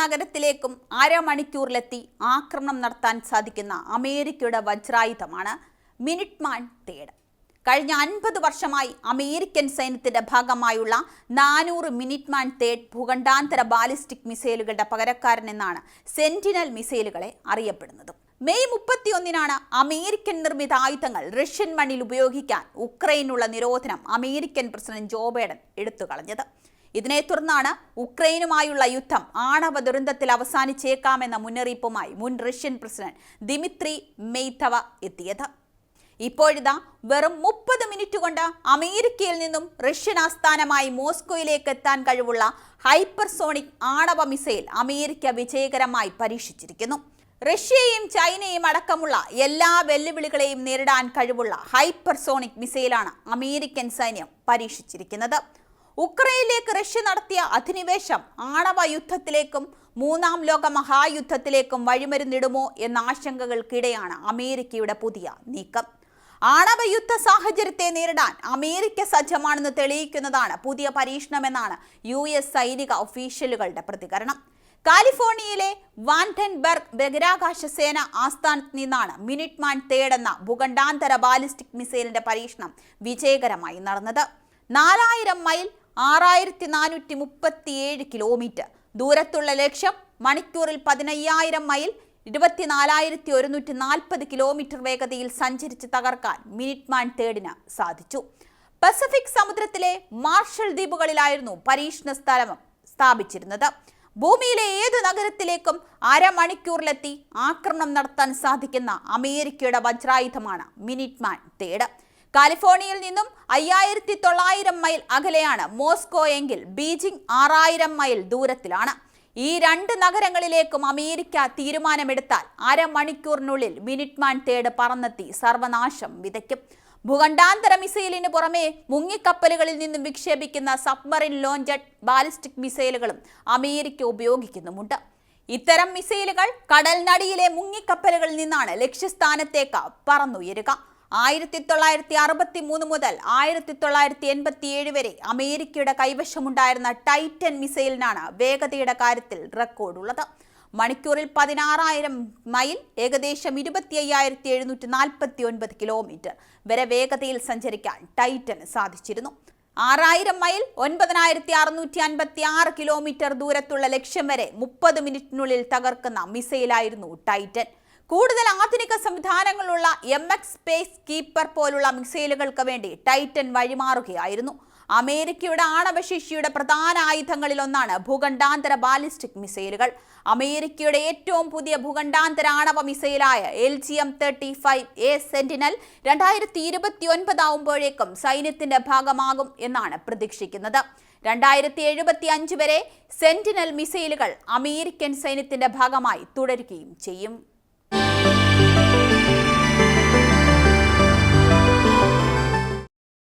നഗരത്തിലേക്കും അരമണിക്കൂറിലെത്തി ആക്രമണം നടത്താൻ സാധിക്കുന്ന അമേരിക്കയുടെ വജ്രായുധമാണ് മിനിറ്റ്മാൻ തേട്. കഴിഞ്ഞ അൻപത് വർഷമായി അമേരിക്കൻ സൈന്യത്തിന്റെ ഭാഗമായുള്ള നാനൂറ് മിനിറ്റ്മാൻ തേഡ് ഭൂഖണ്ഡാന്തര ബാലിസ്റ്റിക് മിസൈലുകളുടെ പകരക്കാരൻ എന്നാണ് സെന്റിനൽ മിസൈലുകളെ അറിയപ്പെടുന്നത്. മെയ് മുപ്പത്തിയൊന്നിനാണ് അമേരിക്കൻ നിർമ്മിത ആയുധങ്ങൾ റഷ്യൻ മണ്ണിൽ ഉപയോഗിക്കാൻ ഉക്രൈനുള്ള നിരോധനം അമേരിക്കൻ പ്രസിഡന്റ് ജോ ബൈഡൻ എടുത്തു കളഞ്ഞത് ഇതിനെ തുടർന്നാണ് ഉക്രൈനുമായുള്ള യുദ്ധം ആണവ ദുരന്തത്തിൽ അവസാനിച്ചേക്കാമെന്ന മുന്നറിയിപ്പുമായി മുൻ റഷ്യൻ പ്രസിഡന്റ് ദിമിത്രി മെയ്തവ എത്തിയത്. ഇപ്പോഴിതാ വെറും മുപ്പത് മിനിറ്റ് കൊണ്ട് അമേരിക്കയിൽ നിന്നും റഷ്യൻ ആസ്ഥാനമായി മോസ്കോയിലേക്ക് എത്താൻ കഴിവുള്ള ഹൈപ്പർസോണിക് ആണവ മിസൈൽ അമേരിക്ക വിജയകരമായി പരീക്ഷിച്ചിരിക്കുന്നു. റഷ്യയും ചൈനയും അടക്കമുള്ള എല്ലാ വെല്ലുവിളികളെയും നേരിടാൻ കഴിവുള്ള ഹൈപ്പർസോണിക് മിസൈലാണ് അമേരിക്കൻ സൈന്യം പരീക്ഷിച്ചിരിക്കുന്നത്. ഉക്രൈനിലേക്ക് റഷ്യ നടത്തിയ അധിനിവേശം ആണവ യുദ്ധത്തിലേക്കും മൂന്നാം ലോക മഹായുദ്ധത്തിലേക്കും വഴിമരുന്നിടുമോ എന്ന ആശങ്കകൾക്കിടെയാണ് അമേരിക്കയുടെ പുതിയ നീക്കം. ആണവ യുദ്ധ സാഹചര്യത്തെ നേരിടാൻ അമേരിക്ക സജ്ജമാണെന്ന് തെളിയിക്കുന്നതാണ് പുതിയ പരീക്ഷണമെന്നാണ് യു എസ് സൈനിക ഒഫീഷ്യലുകളുടെ പ്രതികരണം. കാലിഫോർണിയയിലെ വാൻഡൻബർഗ് ബഹിരാകാശ സേന ആസ്ഥാനത്ത് നിന്നാണ് മിനിറ്റ്മാൻ തേടെന്ന ഭൂഖണ്ഡാന്തര ബാലിസ്റ്റിക് മിസൈലിന്റെ പരീക്ഷണം വിജയകരമായി നടന്നത്. നാലായിരം മൈൽ ആറായിരത്തി നാനൂറ്റി മുപ്പത്തിയേഴ് കിലോമീറ്റർ. ദൂരത്തുള്ള ലക്ഷ്യം മണിക്കൂറിൽ പതിനയ്യായിരം മൈൽ ഇരുപത്തിനാലായിരത്തി ഒരുന്നൂറ്റി നാൽപ്പത് കിലോമീറ്റർ വേഗതയിൽ സഞ്ചരിച്ച് തകർക്കാൻ മിനിറ്റ് മാൻ തേടിന് സാധിച്ചു. പസഫിക് സമുദ്രത്തിലെ മാർഷൽ ദ്വീപുകളിലായിരുന്നു പരീക്ഷണ സ്ഥലം സ്ഥാപിച്ചിരുന്നത്. ഭൂമിയിലെ ഏത് നഗരത്തിലേക്കും അരമണിക്കൂറിലെത്തി ആക്രമണം നടത്താൻ സാധിക്കുന്ന അമേരിക്കയുടെ വജ്രായുധമാണ് മിനിറ്റ് മാൻ തേട്. കാലിഫോർണിയയിൽ നിന്നും അയ്യായിരത്തി തൊള്ളായിരം മൈൽ അകലെയാണ് മോസ്കോ എങ്കിൽ ബീജിംഗ് ആറായിരം മൈൽ ദൂരത്തിലാണ്. ഈ രണ്ട് നഗരങ്ങളിലേക്കും അമേരിക്ക തീരുമാനമെടുത്താൽ അരമണിക്കൂറിനുള്ളിൽ മിനിറ്റ്മാൻ തേട് പറന്നെത്തി സർവനാശം വിതയ്ക്കും. ഭൂഖണ്ഡാന്തര മിസൈലിന് പുറമെ മുങ്ങിക്കപ്പലുകളിൽ നിന്നും വിക്ഷേപിക്കുന്ന സബ്മറിൻ ലോഞ്ചഡ് ബാലിസ്റ്റിക് മിസൈലുകളും അമേരിക്ക ഉപയോഗിക്കുന്നുമുണ്ട്. ഇത്തരം മിസൈലുകൾ കടൽനടിയിലെ മുങ്ങിക്കപ്പലുകളിൽ നിന്നാണ് ലക്ഷ്യസ്ഥാനത്തേക്ക് പറന്നുയരുക. ആയിരത്തി തൊള്ളായിരത്തി അറുപത്തി മൂന്ന് മുതൽ ആയിരത്തി തൊള്ളായിരത്തി എൺപത്തി ഏഴ് വരെ അമേരിക്കയുടെ കൈവശമുണ്ടായിരുന്ന ടൈറ്റൻ മിസൈലിനാണ് വേഗതയുടെ കാര്യത്തിൽ റെക്കോർഡുള്ളത്. മണിക്കൂറിൽ പതിനാറായിരം മൈൽ ഏകദേശം ഇരുപത്തി അയ്യായിരത്തി എഴുന്നൂറ്റി നാൽപ്പത്തി ഒൻപത് കിലോമീറ്റർ വരെ വേഗതയിൽ സഞ്ചരിക്കാൻ ടൈറ്റന് സാധിച്ചിരുന്നു. ആറായിരം മൈൽ ഒൻപതിനായിരത്തി അറുന്നൂറ്റി അൻപത്തി ആറ് കിലോമീറ്റർ ദൂരത്തുള്ള ലക്ഷ്യം വരെ മുപ്പത് മിനിറ്റിനുള്ളിൽ തകർക്കുന്ന മിസൈലായിരുന്നു ടൈറ്റൻ. കൂടുതൽ ആധുനിക സംവിധാനങ്ങളുള്ള എം എക്സ് സ്പേസ് കീപ്പർ പോലുള്ള മിസൈലുകൾക്ക് വേണ്ടി ടൈറ്റൻ വഴിമാറുകയായിരുന്നു. അമേരിക്കയുടെ ആണവശേഷിയുടെ പ്രധാന ആയുധങ്ങളിലൊന്നാണ് ഭൂഖണ്ഡാന്തര ബാലിസ്റ്റിക് മിസൈലുകൾ. അമേരിക്കയുടെ ഏറ്റവും പുതിയ ഭൂഖണ്ഡാന്തര ആണവ മിസൈലായ L G M thirty five A Sentinel രണ്ടായിരത്തി ഇരുപത്തി ഒൻപതാവുമ്പോഴേക്കും സൈന്യത്തിന്റെ ഭാഗമാകും എന്നാണ് പ്രതീക്ഷിക്കുന്നത്. രണ്ടായിരത്തി എഴുപത്തി അഞ്ച് വരെ സെന്റിനൽ മിസൈലുകൾ അമേരിക്കൻ സൈന്യത്തിന്റെ ഭാഗമായി തുടരുകയും ചെയ്യും.